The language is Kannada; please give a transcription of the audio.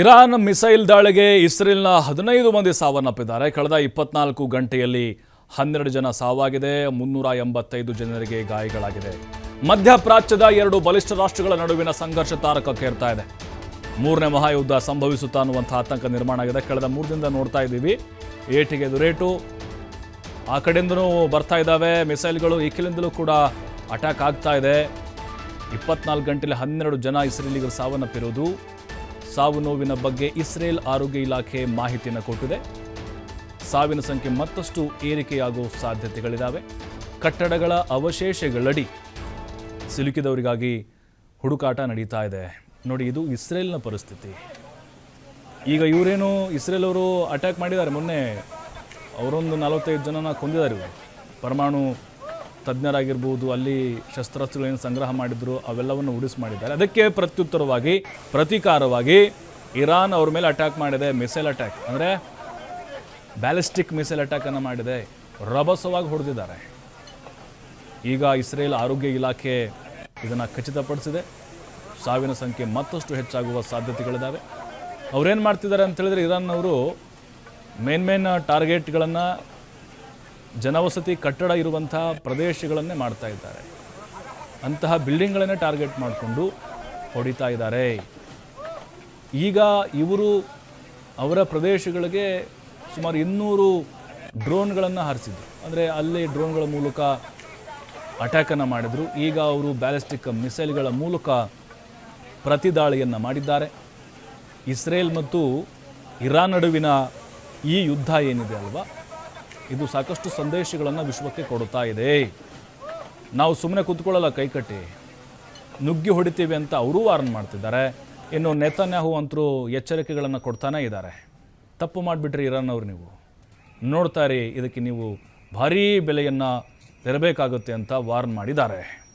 ಇರಾನ್ ಮಿಸೈಲ್ ದಾಳಿಗೆ ಇಸ್ರೇಲ್ನ ಹದಿನೈದು ಮಂದಿ ಸಾವನ್ನಪ್ಪಿದ್ದಾರೆ. ಕಳೆದ ಇಪ್ಪತ್ನಾಲ್ಕು ಗಂಟೆಯಲ್ಲಿ ಹನ್ನೆರಡು ಜನ ಸಾವಾಗಿದೆ, ಮುನ್ನೂರ ಎಂಬತ್ತೈದು ಜನರಿಗೆ ಗಾಯಗಳಾಗಿದೆ. ಮಧ್ಯಪ್ರಾಚ್ಯದ ಎರಡು ಬಲಿಷ್ಠ ರಾಷ್ಟ್ರಗಳ ನಡುವಿನ ಸಂಘರ್ಷ ತಾರಕಕ್ಕೇರ್ತಾ ಇದೆ. ಮೂರನೇ ಮಹಾಯುದ್ಧ ಸಂಭವಿಸುತ್ತಾ ಅನ್ನುವಂಥ ಆತಂಕ ನಿರ್ಮಾಣ ಆಗಿದೆ. ಕಳೆದ ಮೂರು ನೋಡ್ತಾ ಇದ್ದೀವಿ. ಏಟಿಗೆ ಎದುರೇಟು. ಆ ಕಡೆಯಿಂದನೂ ಬರ್ತಾ ಇದ್ದಾವೆ. ಮಿಸೈಲ್ಗಳು ಈ ಕೂಡ ಅಟ್ಯಾಕ್ ಆಗ್ತಾ ಇದೆ. ಇಪ್ಪತ್ನಾಲ್ಕು ಗಂಟೆಯಲ್ಲಿ ಹನ್ನೆರಡು ಜನ ಇಸ್ರೇಲಿಗರು ಸಾವನ್ನಪ್ಪಿರುವುದು. ಸಾವು ನೋವಿನ ಬಗ್ಗೆ ಇಸ್ರೇಲ್ ಆರೋಗ್ಯ ಇಲಾಖೆ ಮಾಹಿತಿಯನ್ನು ಕೊಟ್ಟಿದೆ. ಸಾವಿನ ಸಂಖ್ಯೆ ಮತ್ತಷ್ಟು ಏರಿಕೆಯಾಗುವ ಸಾಧ್ಯತೆಗಳಿದ್ದಾವೆ ಕಟ್ಟಡಗಳ ಅವಶೇಷಗಳಡಿ ಸಿಲುಕಿದವರಿಗಾಗಿ ಹುಡುಕಾಟ ನಡೀತಾ ಇದೆ. ನೋಡಿ, ಇದು ಇಸ್ರೇಲ್ನ ಪರಿಸ್ಥಿತಿ. ಈಗ ಇವರೇನು ಇಸ್ರೇಲ್ ಅವರು ಅಟ್ಯಾಕ್ ಮಾಡಿದ್ದಾರೆ? ಮೊನ್ನೆ ಅವರೊಂದು ನಲವತ್ತೈದು ಜನನ ಕೊಂದಿದ್ದಾರೆ ಇವರು. ಪರಮಾಣು ತಜ್ಞರಾಗಿರ್ಬೋದು, ಅಲ್ಲಿ ಶಸ್ತ್ರಾಸ್ತ್ರಗಳೇನು ಸಂಗ್ರಹ ಮಾಡಿದ್ರು, ಅವೆಲ್ಲವನ್ನು ಉಡಿಸ್ ಮಾಡಿದ್ದಾರೆ. ಅದಕ್ಕೆ ಪ್ರತ್ಯುತ್ತರವಾಗಿ, ಪ್ರತೀಕಾರವಾಗಿ ಇರಾನ್ ಅವ್ರ ಮೇಲೆ ಅಟ್ಯಾಕ್ ಮಾಡಿದೆ ಮಿಸೈಲ್ ಅಟ್ಯಾಕ್ ಅಂದರೆ ಬ್ಯಾಲಿಸ್ಟಿಕ್ ಮಿಸೈಲ್ ಅಟ್ಯಾಕನ್ನು ಮಾಡಿದೆ. ರಭಸವಾಗಿ ಹೊಡೆದಿದ್ದಾರೆ. ಈಗ ಇಸ್ರೇಲ್ ಆರೋಗ್ಯ ಇಲಾಖೆ ಇದನ್ನು ಖಚಿತಪಡಿಸಿದೆ. ಸಾವಿನ ಸಂಖ್ಯೆ ಮತ್ತಷ್ಟು ಹೆಚ್ಚಾಗುವ ಸಾಧ್ಯತೆಗಳಿದ್ದಾವೆ ಅವ್ರೇನು ಮಾಡ್ತಿದ್ದಾರೆ ಅಂತ ಹೇಳಿದ್ರೆ, ಇರಾನ್ನವರು ಮೇನ್ ಮೇನ್ ಟಾರ್ಗೆಟ್ಗಳನ್ನು ಜನವಸತಿ ಕಟ್ಟಡ ಇರುವಂತಹ ಪ್ರದೇಶಗಳನ್ನೇ ಮಾಡ್ತಾ ಇದ್ದಾರೆ. ಅಂತಹ ಬಿಲ್ಡಿಂಗ್ಗಳನ್ನೇ ಟಾರ್ಗೆಟ್ ಮಾಡಿಕೊಂಡು ಹೊಡಿತಾ ಇದ್ದಾರೆ. ಈಗ ಇವರು ಅವರ ಪ್ರದೇಶಗಳಿಗೆ ಸುಮಾರು ಇನ್ನೂರು ಡ್ರೋನ್ಗಳನ್ನು ಹಾರಿಸಿದ್ರು. ಅಂದರೆ ಅಲ್ಲಿ ಡ್ರೋನ್ಗಳ ಮೂಲಕ ಅಟ್ಯಾಕನ್ನು ಮಾಡಿದರು. ಈಗ ಅವರು ಬ್ಯಾಲಿಸ್ಟಿಕ್ ಮಿಸೈಲ್ಗಳ ಮೂಲಕ ಪ್ರತಿದಾಳಿಯನ್ನು ಮಾಡಿದ್ದಾರೆ. ಇಸ್ರೇಲ್ ಮತ್ತು ಇರಾನ್ ನಡುವಿನ ಈ ಯುದ್ಧ ಏನಿದೆ ಅಲ್ವಾ? ಇದು ಸಾಕಷ್ಟು ಸಂದೇಶಗಳನ್ನು ವಿಶ್ವಕ್ಕೆ ಕೊಡ್ತಾ ಇದೆ. ನಾವು ಸುಮ್ಮನೆ ಕೂತ್ಕೊಳ್ಳಲ್ಲ ಕೈಕಟ್ಟಿ. ನುಗ್ಗಿ ಹೊಡಿತೀವಿ ಅಂತ ಅವರೂ ವಾರ್ನ್ ಮಾಡ್ತಿದ್ದಾರೆ. ಇನ್ನು ನೆತನ್ಯಾಹು ಅಂತರೂ ಎಚ್ಚರಿಕೆಗಳನ್ನು ಕೊಡ್ತಾನೇ ಇದ್ದಾರೆ. ತಪ್ಪು ಮಾಡಿಬಿಟ್ರಿ ಇರಾನ್ ಅವ್ರು ನೀವು. ನೋಡ್ತಾ ಇದಕ್ಕೆ ನೀವು ಭಾರೀ ಬೆಲೆಯನ್ನು ತೆರಬೇಕಾಗುತ್ತೆ ಅಂತ ವಾರ್ನ್ ಮಾಡಿದ್ದಾರೆ.